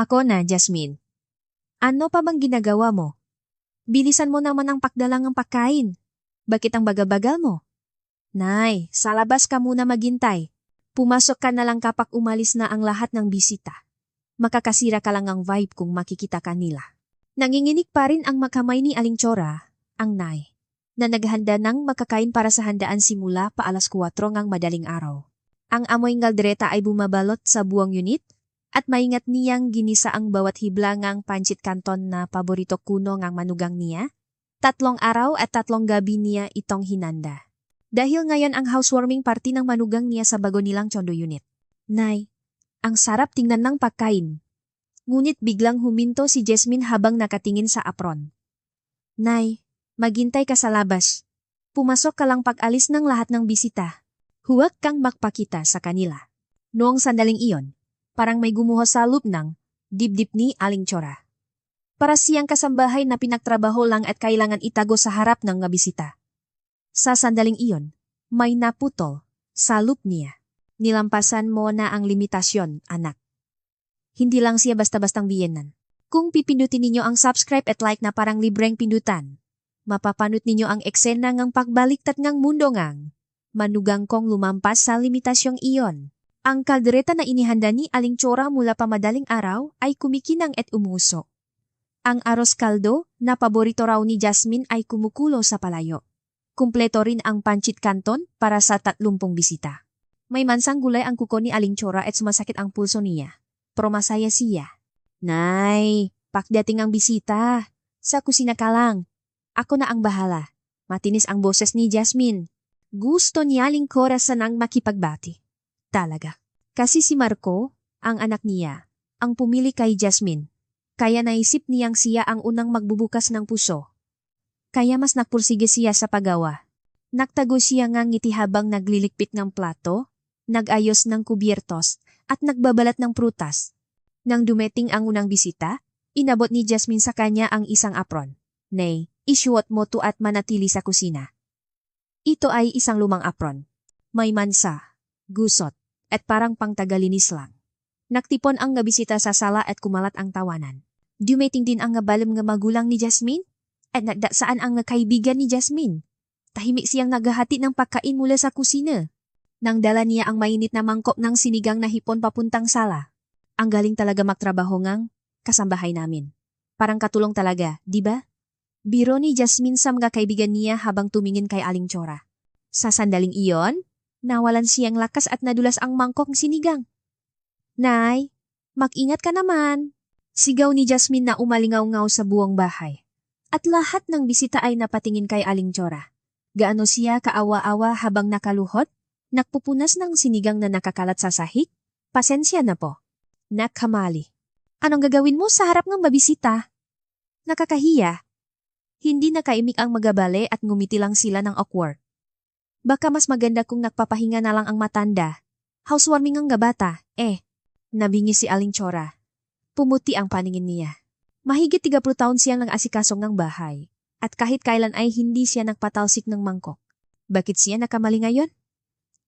Ako na, Jasmine. Ano pa bang ginagawa mo? Bilisan mo naman ang pagdalang ng pagkain. Bakit ang bagal-bagal mo? Nay, sa labas ka muna maghintay. Pumasok ka na lang kapag umalis na ang lahat ng bisita. Makakasira ka lang ang vibe kung makikita ka nila. Nanginginig pa rin ang makamay ni Aling Chora, ang Nay, na naghanda ng makakain para sa handaan simula pa alas 4 ngang madaling araw. Ang amoy ngaldereta ay bumabalot sa buwang unit at maingat niyang ginisa ang bawat hibla ngang pancit canton na paborito kuno ngang manugang niya. Tatlong araw at tatlong gabi niya itong hinanda. Dahil ngayon ang housewarming party ng manugang niya sa bago nilang chondo unit. Nay, ang sarap tingnan ng pagkain. Ngunit biglang huminto si Jasmine habang nakatingin sa apron. Nay, maghintay ka sa labas. Pumasok ka lang pag-alis ng lahat ng bisita. Huwag kang magpakita sa kanila. Noong sandaling iyon, parang may gumuho sa loop ng ni Aling Chora. Para siyang kasambahay na pinagtrabaho lang at kailangan itago sa harap ng mga bisita. Sa sandaling iyon, may naputol sa loop niya. Nilampasan mo na ang limitasyon, anak. Hindi lang siya basta-bastang biyenan. Kung pipindutin ninyo ang subscribe at like na parang libreng pindutan, mapapanot ninyo ang eksena ngang pagbaliktad ngang mundo ngang manugang kong lumampas sa limitasyong iyon. Ang kaldereta na inihanda ni Aling Chora mula pa madaling araw ay kumikinang at umuso. Ang aros kaldo na paborito raw ni Jasmine ay kumukulo sa palayo. Kumpleto rin ang pancit canton para sa tatlumpong bisita. May mansang gulay ang kuko ni Aling Chora at sumasakit ang pulso niya. Pero masaya siya. Nay, pakdating ang bisita. Sa kusina ka lang. Ako na ang bahala. Matinis ang boses ni Jasmine. Gusto niya lingkorasan ang makipagbati. Talaga. Kasi si Marco, ang anak niya, ang pumili kay Jasmine. Kaya naisip niyang siya ang unang magbubukas ng puso. Kaya mas nagpursige siya sa paggawa. Nagtago siya nga ngiti habang naglilikpit ng plato, nagayos ng kubyertos, at nagbabalat ng prutas. Nang dumeting ang unang bisita, inabot ni Jasmine sa kanya ang isang apron. Nay, isuot mo to at manatili sa kusina. Ito ay isang lumang apron. May mansa, gusot, at parang pangtagalinis lang. Naktipon ang nabisita sa sala at kumalat ang tawanan. Dumating din ang ngabalim nga magulang ni Jasmine at nagdasaan ang nga kaibigan ni Jasmine. Tahimik siyang naghahati ng pagkain mula sa kusina. Nang dala niya ang mainit na mangkok ng sinigang na hipon papuntang sala. Ang galing talaga magtrabaho ngang kasambahay namin. Parang katulong talaga, di ba? Biro ni Jasmine sa mga kaibigan niya habang tumingin kay Aling Chora. Sa sandaling iyon, nawalan siyang lakas at nadulas ang mangkok ng sinigang. Nay, mag-ingat ka naman. Sigaw ni Jasmine na umalingaw-ngaw sa buong bahay. At lahat ng bisita ay napatingin kay Aling Chora. Gaano siya kaawa-awa habang nakaluhot? Nakpupunas ng sinigang na nakakalat sa sahig? Pasensya na po. Nakamali. Anong gagawin mo sa harap ng babisita? Nakakahiya. Hindi nakaimik ang magabale at ngumiti lang sila ng awkward. Baka mas maganda kung nagpapahinga na lang ang matanda. Housewarming ang gabata, eh. Nabingi si Aling Chora. Pumuti ang paningin niya. Mahigit 30 taon siyang nag-asikasong ng bahay. At kahit kailan ay hindi siya nagpatalsik ng mangkok. Bakit siya nakamali ngayon?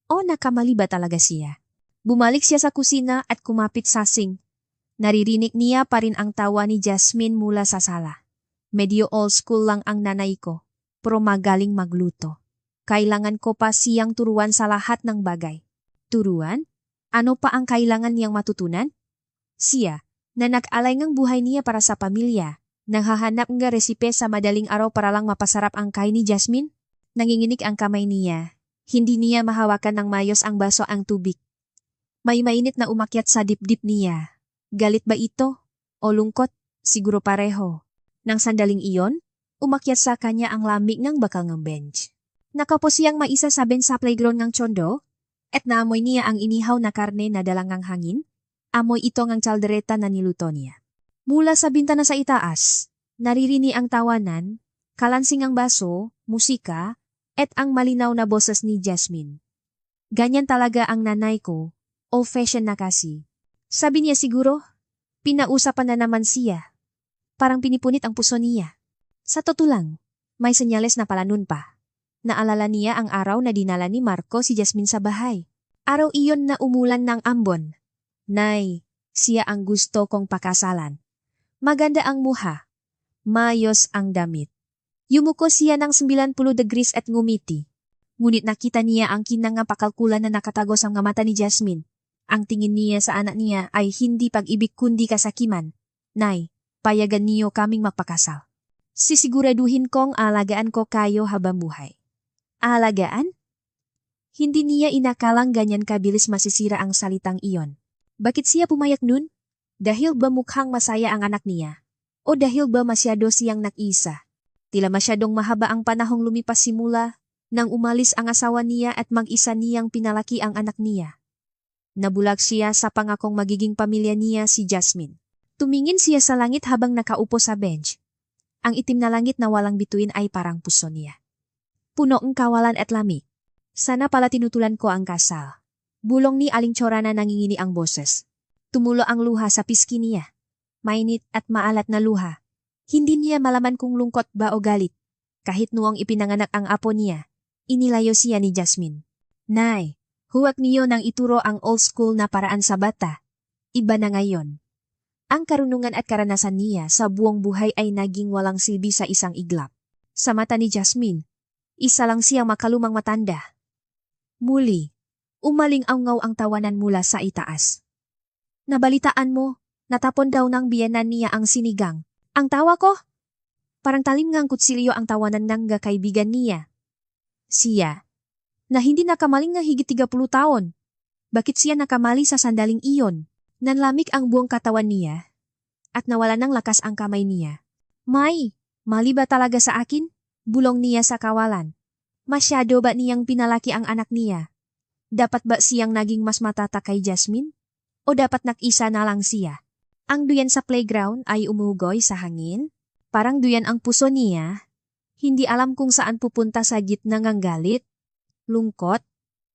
O nakamali ba talaga siya? Bumalik siya sa kusina at kumapit sa sink. Naririnig niya pa rin ang tawa ni Jasmine mula sa sala. Medyo old school lang ang nanay ko, pero magaling magluto. Kailangan ko pa siyang turuan sa lahat ng bagay. Turuan? Ano pa ang kailangan niyang matutunan? Siya, na nag-alay ng buhay niya para sa pamilya, nanghahanap nga resipe sa madaling araw para lang mapasarap ang kay ni Jasmine? Nanginginig ang kamay niya. Hindi niya mahawakan ng mayos ang baso ang tubig. May mainit na umakyat sa dibdib niya. Galit ba ito? O lungkot? Siguro pareho. Nang sandaling iyon, umakyat sa kanya ang lamig ng bakal ng bench. Nakapo siyang maisa sa bench sa playground ng chondo, at naamoy niya ang inihaw na karne na dalangang hangin. Amoy ito ng tsaldereta na niluto niya. Mula sa bintana sa itaas, naririni ang tawanan, kalansing ang baso, musika, at ang malinaw na boses ni Jasmine. Ganyan talaga ang nanay ko, old-fashioned na kasi. Sabi niya siguro, pinausapan na naman siya. Parang pinipunit ang puso niya. Sa totoo lang, may senyales na pala nun pa. Naalala niya ang araw na dinala ni Marco si Jasmine sa bahay. Araw iyon na umulan ng ambon. Nay, siya ang gusto kong pakasalan. Maganda ang muha. Mayos ang damit. Yumuko siya ng 90 degrees at ngumiti. Ngunit nakita niya ang kinangapakalkulan na nakatago sa mga mata ni Jasmine. Ang tingin niya sa anak niya ay hindi pag-ibig kundi kasakiman. Nay, payagan niyo kaming magpakasal. Sisiguraduhin kong alagaan ko kayo habang buhay. Alagaan? Hindi niya inakalang ganyan kabilis masisira ang salitang iyon. Bakit siya pumayag nun? Dahil ba mukhang masaya ang anak niya? O dahil ba masyado siyang nag-isa? Tila masyadong mahaba ang panahong lumipas simula nang umalis ang asawa niya at mag-isa niyang pinalaki ang anak niya. Nabulag siya sa pangakong magiging pamilya niya si Jasmine. Tumingin siya sa langit habang nakaupo sa bench. Ang itim na langit na walang bituin ay parang puso niya. Puno ang kawalan at lamig. Sana pala tinutulan ko ang kasal. Bulong ni Aling Chora na nangingini ang boses. Tumulo ang luha sa piski niya. Mainit at maalat na luha. Hindi niya malaman kung lungkot ba o galit. Kahit noong ipinanganak ang apo niya, inilayo siya ni Jasmine. Nay, huwag niyo nang ituro ang old school na paraan sa bata. Iba na ngayon. Ang karunungan at karanasan niya sa buong buhay ay naging walang silbi sa isang iglap. Sa mata ni Jasmine, isa lang siyang makalumang matanda. Muli, umaling ngaw ang tawanan mula sa itaas. Nabalitaan mo, natapon daw ng biyanan niya ang sinigang. Ang tawa ko? Parang talim ngang kutsilyo ang tawanan ng kaibigan niya. Siya, na hindi nakamaling nga higit 30 taon. Bakit siya nakamali sa sandaling iyon? Nanlamig ang buong katawan niya at nawala ng lakas ang kamay niya. May, mali ba talaga sa akin? Bulong niya sa kawalan. Masyado ba niyang pinalaki ang anak niya? Dapat ba siyang naging mas matata kay Jasmine? O dapat nakisa na lang siya? Ang duyan sa playground ay umugoy sa hangin. Parang duyan ang puso niya. Hindi alam kung saan pupunta sa gitna ng galit, lungkot,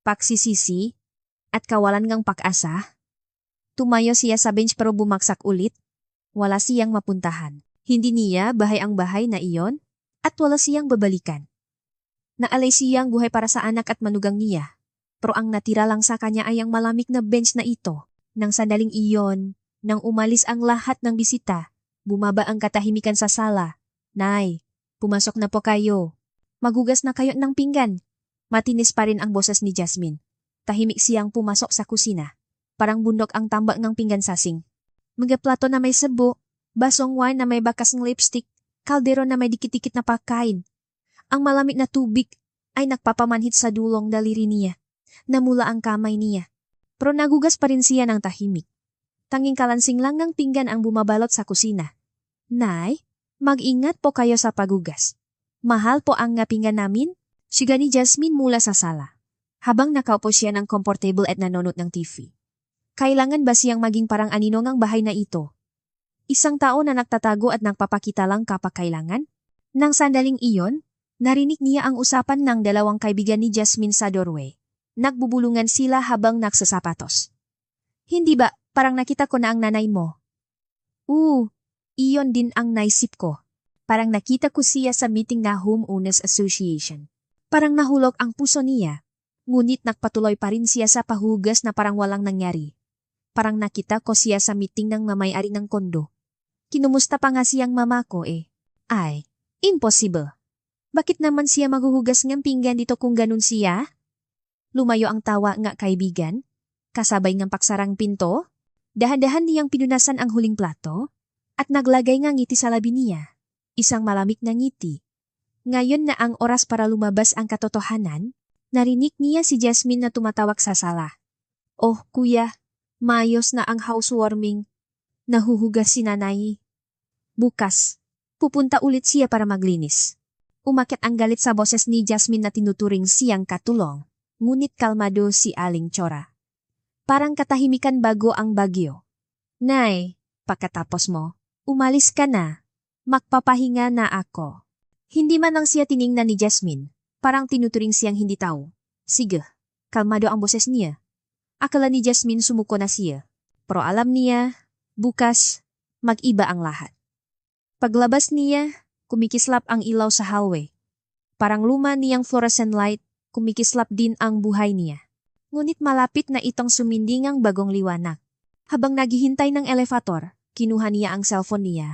paksisisi, at kawalan ng pag-asa. Tumayo siya sa bench pero bumaksak ulit. Wala siyang mapuntahan. Hindi niya bahay ang bahay na iyon at wala siyang babalikan. Naalay siyang buhay para sa anak at manugang niya. Pero ang natira lang sa kanya ay ang malamig na bench na ito. Nang sandaling iyon, nang umalis ang lahat ng bisita, bumaba ang katahimikan sa sala. Nay, pumasok na po kayo. Magugas na kayo ng pinggan. Matinis pa rin ang boses ni Jasmine. Tahimik siyang pumasok sa kusina. Parang bundok ang tambak ng pinggan sasing. Mga plato na may sabo, basong wine na may bakas ng lipstick, kaldero na may dikit-dikit na pagkain. Ang malamig na tubig ay nagpapamanhit sa dulong daliri niya. Namula ang kamay niya. Pero nagugas pa rin siya ng tahimik. Tanging kalansing lang ng pinggan ang bumabalot sa kusina. Nay, mag-ingat po kayo sa pagugas. Mahal po ang nga pinggan namin. Siga ni Jasmine mula sa sala. Habang nakaupo siya ng comfortable at nanonood ng TV. Kailangan ba siyang maging parang anino ng bahay na ito? Isang tao na nagtatago at nagpapakita lang kapag kailangan? Nang sandaling iyon, narinig niya ang usapan ng dalawang kaibigan ni Jasmine sa doorway. Nagbubulungan sila habang nagsasapatos. Hindi ba, parang nakita ko na ang nanay mo? Oo, iyon din ang naisip ko. Parang nakita ko siya sa meeting na Homeowners Association. Parang nahulog ang puso niya, ngunit nagpatuloy pa rin siya sa pahugas na parang walang nangyari. Parang nakita ko siya sa meeting ng mamayari ng kondo. Kinumusta pa nga siyang mama ko eh. Ay, impossible. Bakit naman siya maghuhugas ng pinggan dito kung ganun siya? Lumayo ang tawa nga kaibigan. Kasabay ng paksarang pinto. Dahan-dahan niyang pinunasan ang huling plato. At naglagay nga ngiti sa labi niya. Isang malamig na ngiti. Ngayon na ang oras para lumabas ang katotohanan, narinig niya si Jasmine na tumatawag sa sala. Oh, kuya, mayos na ang housewarming. Nahuhugas si nanay. Bukas, pupunta ulit siya para maglinis. Umakit ang galit sa boses ni Jasmine na tinuturing siyang katulong, ngunit kalmado si Aling Chora. Parang katahimikan bago ang bagyo. Nay, pagkatapos mo, umalis ka na. Magpapahinga na ako. Hindi man lang siya tiningnan ni Jasmine. Parang tinuturing siyang hindi tao. Sige, kalmado ang boses niya. Akala ni Jasmine sumuko na siya. Pero alam niya, bukas, mag-iba ang lahat. Paglabas niya, kumikislap ang ilaw sa hallway. Parang luma niyang fluorescent light, kumikislap din ang buhay niya. Ngunit malapit na itong sumindingang bagong liwanag. Habang naghihintay ng elevator, kinuha niya ang cellphone niya.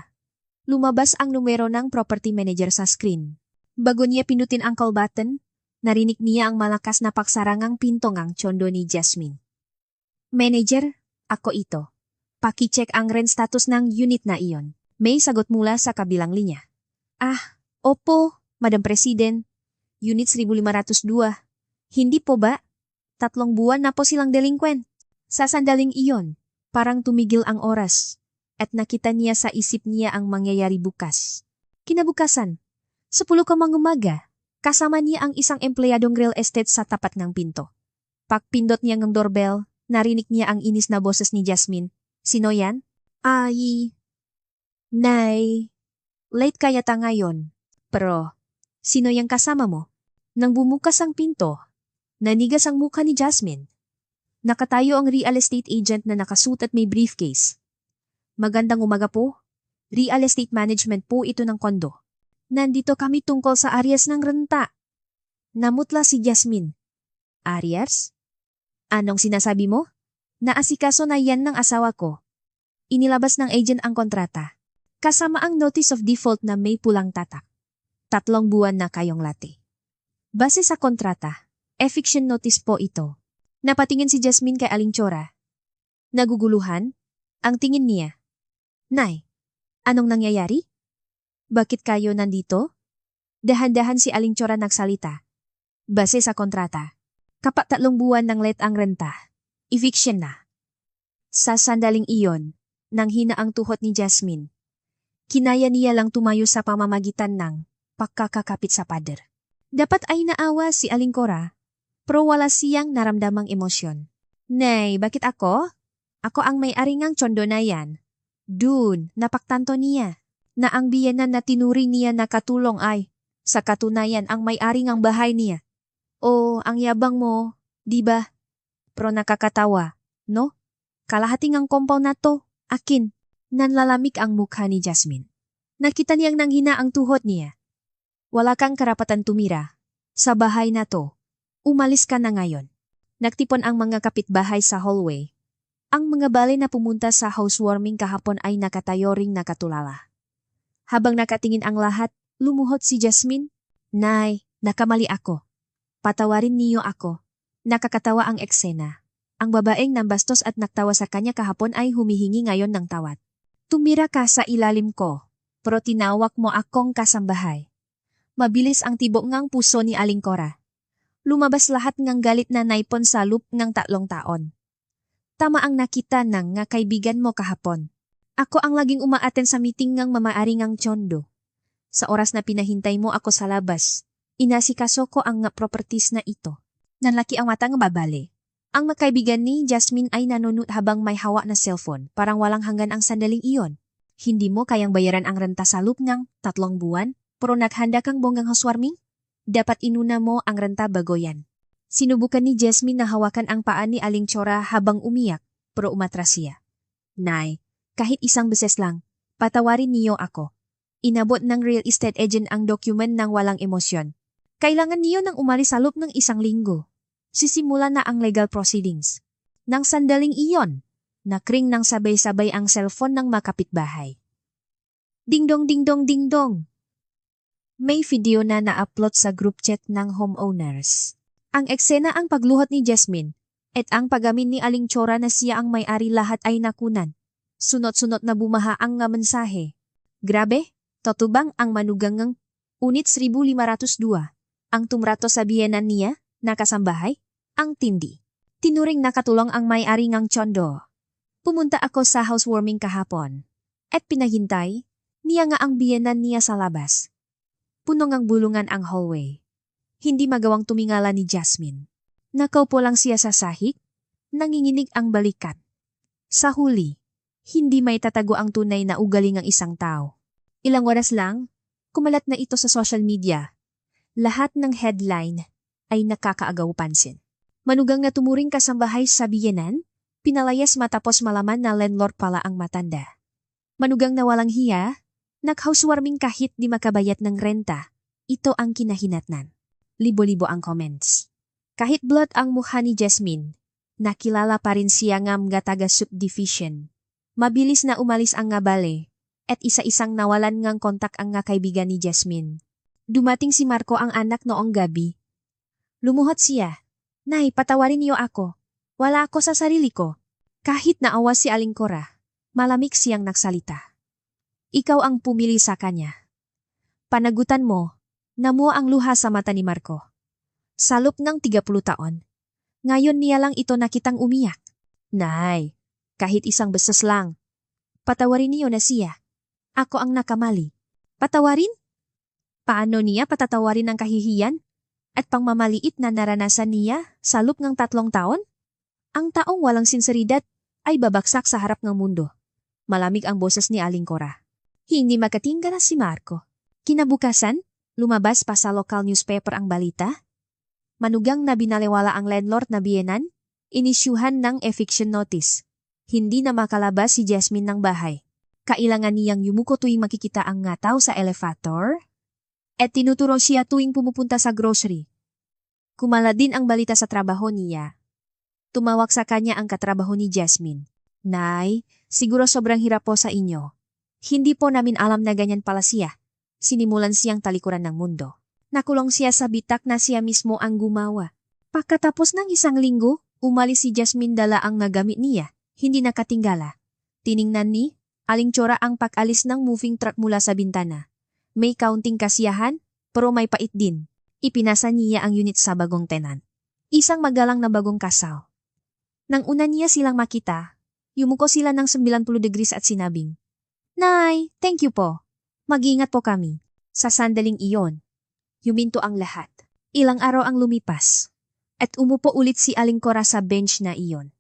Lumabas ang numero ng property manager sa screen. Bago niya pinutin ang call button, narinig niya ang malakas na paksarangang pinto ng tsondo ni Jasmine. Manager, ako ito. Paki-check ang rent status ng unit na iyon. May sagot mula sa kabilang linya. Ah, opo, Madam President. Unit 1502. Hindi po ba? Tatlong buwan na po silang delinquent. Sa sandaling iyon, parang tumigil ang oras at nakita niya sa isip niya ang mangyayari bukas. Kinabukasan, sa pulo ka mga umaga, kasama niya ang isang empleyadong real estate sa tapat ng pinto. Pagpindot niya ng doorbell, narinig niya ang inis na boses ni Jasmine. Sino yan? Ay, Nay, late kaya ta ngayon. Pero, sino yung kasama mo? Nang bumukas ang pinto, nanigas ang mukha ni Jasmine. Nakatayo ang real estate agent na nakasuot at may briefcase. Magandang umaga po. Real estate management po ito ng kondo. Nandito kami tungkol sa areas ng renta. Namutla si Jasmine. Arias? Anong sinasabi mo? Naasikaso na yan ng asawa ko. Inilabas ng agent ang kontrata. Kasama ang notice of default na may pulang tatak. Tatlong buwan na kayong lati. Base sa kontrata, eviction notice po ito. Napatingin si Jasmine kay Aling Chora. Naguguluhan? Ang tingin niya. Nay, anong nangyayari? Bakit kayo nandito? Dahan-dahan si Aling Chora nagsalita. Base sa kontrata, kapat tatlong buwan ng let ang renta. Eviction na. Sa sandaling iyon, nang hina ang tuhot ni Jasmine, kinaya niya lang tumayo sa pamamagitan ng pagkakakapit sa pader. Dapat ay naawa si Aling Cora, pero wala siyang naramdamang emosyon. Nay, bakit ako? Ako ang may-ari ngang tsondo na yan. Dun, napaktanto niya, na ang biyanan na tinuring niya na katulong ay, sa katunayan ang may-ari ngang bahay niya. O, ang yabang mo, di ba? Pero nakakatawa, no? Kalahati ngang compound na to, akin. Nanlalamig ang mukha ni Jasmine. Nakita niyang nanghina ang tuhod niya. Wala kang karapatan tumira. Sa bahay na to, umalis ka na ngayon. Nagtipon ang mga kapitbahay sa hallway. Ang mga bale na pumunta sa housewarming kahapon ay nakatayo ring nakatulala. Habang nakatingin ang lahat, lumuhot si Jasmine. Nay, nakamali ako. Patawarin niyo ako. Nakakatawa ang eksena. Ang babaeng nambastos at naktawa sa kanya kahapon ay humihingi ngayon ng tawad. Tumira ka sa ilalim ko, pero tinawak mo akong kasambahay. Mabilis ang tibok ngang puso ni Aling Cora. Lumabas lahat ngang galit na naipon sa loop ng tatlong taon. Tama ang nakita ng nga kaibigan mo kahapon. Ako ang laging umaaten sa meeting ngang mamaari ngang tsondo. Sa oras na pinahintay mo ako sa labas, inasikaso ko ang nga properties na ito. Nanlaki ang mata nga babali. Ang makaibigan ni Jasmine ay nanunot habang may hawa na cellphone, parang walang hanggan ang sandaling iyon. Hindi mo kayang bayaran ang renta sa loop tatlong buwan, pero naghanda kang bonggang housewarming? Dapat inuna mo ang renta bago yan. Sinubukan ni Jasmine na hawakan ang paa ni Aling Chora habang umiyak, pero umatras siya. Nay, kahit isang beses lang, patawarin niyo ako. Inabot ng real estate agent ang document ng walang emosyon. Kailangan niyo nang umalis sa loob ng isang linggo. Sisimula na ang legal proceedings. Nang sandaling iyon, nakring ng sabay-sabay ang cellphone ng makapitbahay. Dingdong dingdong dingdong. May video na na-upload sa group chat ng homeowners. Ang eksena ang pagluhot ni Jasmine at ang pagamin ni Aling Chora na siya ang may-ari lahat ay nakunan. Sunot-sunot na bumaha ang nga mensahe. Grabe, totubang ang manugangang unit 1502. Ang tumrato sa biyenan niya, nakasambahay, ang tindi. Tinuring nakatulong ang may-ari ngang tsondo. Pumunta ako sa housewarming kahapon. At pinahintay, niya nga ang biyenan niya sa labas. Puno ngang bulungan ang hallway. Hindi magawang tumingala ni Jasmine. Nakaupo lang siya sa sahig, nanginginig ang balikat. Sa huli, hindi may tatago ang tunay na ugali ng isang tao. Ilang oras lang, kumalat na ito sa social media. Lahat ng headline ay nakakaagaw pansin. Manugang na tumuring kasambahay sa biyenan, pinalayas matapos malaman na landlord pala ang matanda. Manugang na walang hiya, nag-housewarming kahit di makabayat ng renta. Ito ang kinahinatnan. Libo-libo ang comments. Kahit blood ang mukha ni Jasmine, Nakilala pa rin siya nga mga taga subdivision. Mabilis na umalis ang nga bale, at isa-isang nawalan ngang kontak ang nga kaibigan ni Jasmine. Dumating si Marco ang anak noong gabi. Lumuhot siya. Nay, patawarin niyo ako. Wala ako sa sarili ko. Kahit naawa si Aling Cora, malamig siyang nagsalita. Ikaw ang pumili sa kanya. Panagutan mo, namuo ang luha sa mata ni Marco. Salop ng 30 taon. Ngayon niya lang ito nakitang umiyak. Nay, kahit isang beses lang. Patawarin niyo na siya. Ako ang nakamali. Patawarin? Paano niya patatawarin ang kahihiyan? At pangmamaliit na naranasan niya sa loob ng tatlong taon? Ang taong walang sinseridad ay babaksak sa harap ng mundo. Malamig ang boses ni Aling Cora. Hindi makatingala si Marco. Kinabukasan, lumabas pa sa local newspaper ang balita. Manugang na binalewala ang landlord na biyenan, inisyuhan ng eviction notice. Hindi na makalabas si Jasmine ng bahay. Kailangan niyang yumuko tuwing makikita ang ngataw sa elevator. At tinuturo siya tuwing pumupunta sa grocery. Kumala din ang balita sa trabaho niya. Tumawag sa kanya ang katrabaho ni Jasmine. Nay, siguro sobrang hirap po sa inyo. Hindi po namin alam na ganyan pala siya. Sinimulan siyang talikuran ng mundo. Nakulong siya sa bitak na siya mismo ang gumawa. Pagkatapos ng isang linggo, umalis si Jasmine dala ang nagamit niya. Hindi nakatinggala. Tiningnan ni Aling Chora ang pag-alis ng moving truck mula sa bintana. May counting kasiyahan, pero may pait din. Ipinasa niya ang unit sa bagong tenant. Isang magalang na bagong kasal. Nang una niya silang makita, yumuko sila ng 90 degrees at sinabing, Nay, thank you po. Mag-ingat po kami. Sa sandaling iyon, yuminto ang lahat. Ilang araw ang lumipas. At umupo ulit si Aling Cora sa bench na iyon.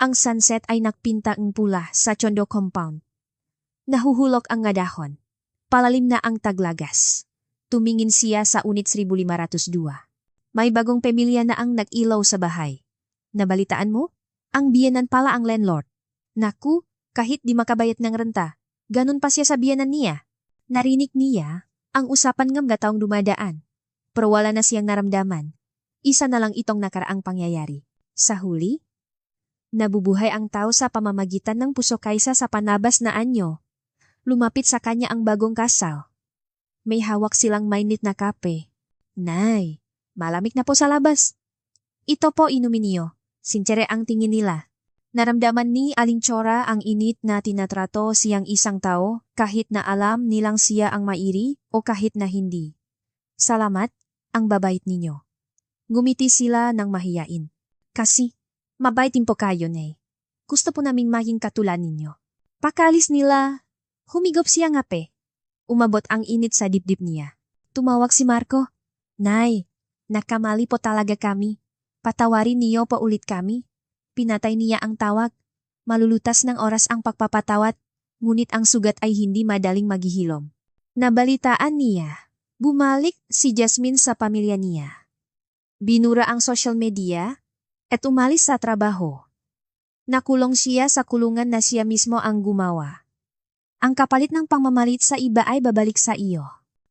Ang sunset ay nakpinta ng pula sa Chondo compound. Nahuhulok ang nga dahon. Palalim na ang taglagas. Tumingin siya sa unit 1502. May bagong pamilya na ang nag-ilaw sa bahay. Nabalitaan mo? Ang biyanan pala ang landlord. Naku, kahit di makabayat ng renta, ganun pa siya sa biyanan niya. Narinig niya ang usapan ng taong dumadaan. Pero wala na siyang naramdaman. Isa na lang itong nakaraang pangyayari. Sa huli, nabubuhay ang tao sa pamamagitan ng puso kaysa sa panabas na anyo. Lumapit sa kanya ang bagong kasal. May hawak silang mainit na kape. Nay, malamig na po sa labas. Ito po inumin niyo. Sincere ang tingin nila. Naramdaman ni Aling Chora ang init na tinatrato siyang isang tao kahit na alam nilang siya ang mairi o kahit na hindi. Salamat, ang babait ninyo. Ngumiti sila ng mahiyain. Kasi, mabaitin po kayo, Nay. Gusto po naming maging katulad ninyo. Pakalis nila, humigop siya nga pe. Umabot ang init sa dibdib niya. Tumawag si Marco. Nay, nakamali po talaga kami. Patawarin niyo pa ulit kami. Pinatay niya ang tawag. Malulutas ng oras ang pagpapatawat, ngunit ang sugat ay hindi madaling maghihilom. Nabalitaan niya, bumalik si Jasmine sa pamilya niya. Binura ang social media at umalis sa trabaho. Nakulong siya sa kulungan na siya mismo ang gumawa. Ang kapalit ng pangmamalit sa iba ay babalik sa iyo.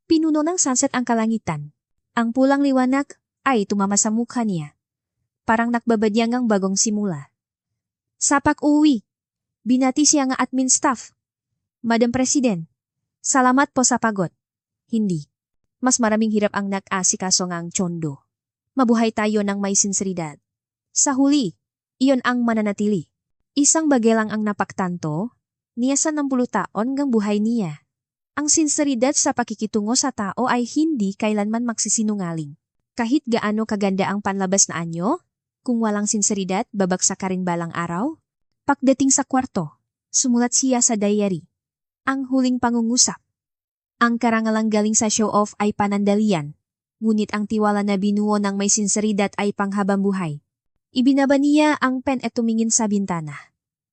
Pinuno ng sunset ang kalangitan. Ang pulang liwanag ay tumama sa mukha niya parang nakbabadyang ang bagong simula. Sa pag-uwi, binati siya nga admin staff. Madam President, salamat po sa pagod. Hindi. Mas maraming hirap ang nag-asikaso nga tsondo. Mabuhay tayo ng may sinseridad. Sa huli, iyon ang mananatili. Isang bagay lang ang napaktanto, niya sa 60 taon ngang buhay niya. Ang sinseridad sa pakikitungo sa tao ay hindi kailanman magsisinungaling. Kahit gaano kaganda ang panlabas na anyo, kung walang sinseridad, babagsak ka rin balang araw? Pagdating sa kwarto, sumulat siya sa diary. Ang huling pangungusap. Ang karangalang galing sa show-off ay panandalian, ngunit ang tiwala na binuo ng may sinseridad ay panghabang buhay. Ibinaba niya ang pen at tumingin sa bintana.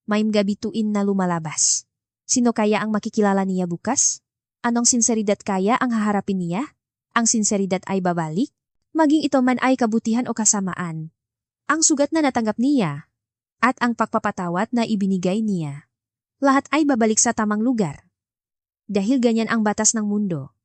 May gabituin na lumalabas. Sino kaya ang makikilala niya bukas? Anong sinseridad kaya ang haharapin niya? Ang sinseridad ay babalik? Maging ito man ay kabutihan o kasamaan, ang sugat na natanggap niya, at ang pagpapatawat na ibinigay niya. Lahat ay babalik sa tamang lugar. Dahil ganyan ang batas ng mundo.